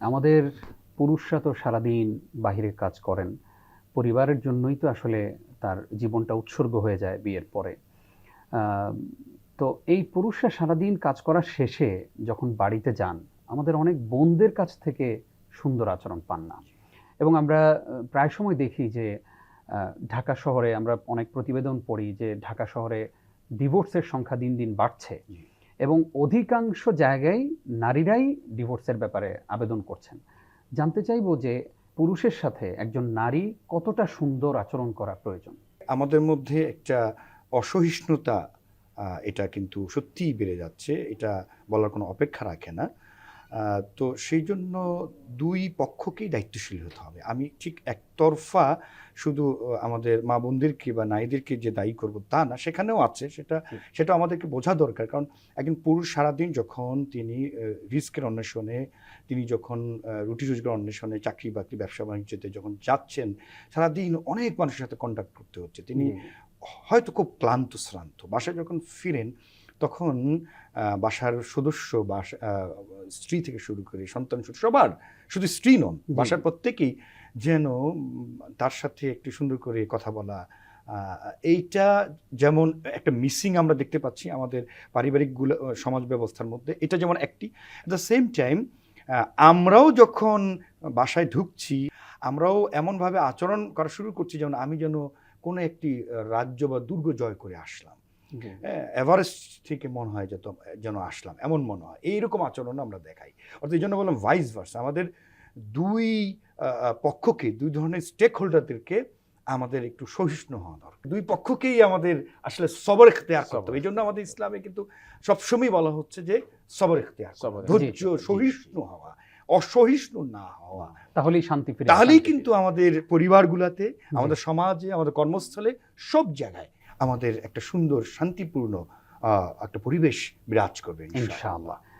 আমাদের পুরুষরা তো সারাদিন বাহিরের কাজ করেন। পরিবারের জন্যই তো আসলে তার জীবনটা উৎসর্গ হয়ে যায় বিয়ের পরে। তো এই পুরুষরা সারাদিন কাজ করার শেষে যখন বাড়িতে যান, আমাদের অনেক বোনদের কাছ থেকে সুন্দর আচরণ পান না। এবং আমরা প্রায় সময় দেখি যে ঢাকা শহরে আমরা অনেক প্রতিবেদন পড়ি যে, ঢাকা শহরে ডিভোর্সের সংখ্যা দিন দিন বাড়ছে। এবং অধিকাংশ জায়গায় নারীরাই ডিভোর্সের ব্যাপারে আবেদন করছেন। জানতে চাইব যে পুরুষের সাথে একজন নারী কতটা সুন্দর আচরণ করা প্রয়োজন? আমাদের মধ্যে একটা অসহিষ্ণুতা এটা কিন্তু সত্যিই বেড়ে যাচ্ছে। এটা বলার কোনো অপেক্ষা রাখে না। তো সেই জন্য দুই পক্ষকেই দায়িত্বশীল হতে হবে। আমি ঠিক একতরফা শুধু আমাদের মা বোনদেরকে বা নারীদেরকে যে দায়ী করব তা না সেখানেও আছে। সেটা সেটা আমাদেরকে বোঝা দরকার। কারণ একজন পুরুষ সারাদিন যখন তিনি রিস্কের অন্বেষণে তিনি যখন রুটি রোজগার অন্বেষণে চাকরি বাকরি ব্যবসা বাণিজ্যতে যখন যাচ্ছেন সারাদিন অনেক মানুষের সাথে কন্ট্যাক্ট করতে হচ্ছে। তিনি হয়তো খুব ক্লান্ত শ্রান্ত। বাসায় যখন ফিরেন তখন বাসার সদস্য বা স্ত্রী থেকে শুরু করে সন্তান সবার শুধু স্ত্রী নন বাসার প্রত্যেকেই যেন তার সাথে একটি সুন্দর করে কথা বলা এইটা যেমন একটা মিসিং আমরা দেখতে পাচ্ছি আমাদের পারিবারিক সমাজ ব্যবস্থার মধ্যে এটা যেমন একটি অ্যাট দ্য সেম টাইম আমরাও যখন বাসায় ঢুকছি আমরাও এমনভাবে আচরণ করা শুরু করছি যেমন আমি যেন কোনো একটি রাজ্য বা দুর্গ জয় করে আসলাম। এভারেস্ট থেকে মনে হয় যেত যেন আসলাম এমন মনে হয়। এইরকম আচরণ আমরা দেখাই। অর্থাৎ এই জন্য বললাম ভাইস ভার্স আমাদের দুই পক্ষকে দুই ধরনের স্টেক হোল্ডারদেরকে আমাদের একটু সহিষ্ণু হওয়া দরকার। দুই পক্ষকেই আমাদের আসলে সবর এখতেয়ার করতে হবে। এই জন্য আমাদের ইসলামে কিন্তু সবসময় বলা হচ্ছে যে সবর এখতেয়ার ধৈর্য। সহিষ্ণু হওয়া অসহিষ্ণু না হওয়া। তাহলেই শান্তি ফিরে তাহলেই কিন্তু আমাদের পরিবারগুলোতে আমাদের সমাজে আমাদের কর্মস্থলে সব জায়গায় আমাদের একটা সুন্দর শান্তিপূর্ণ একটা পরিবেশ বিরাজ করবে। ইনশাআল্লাহ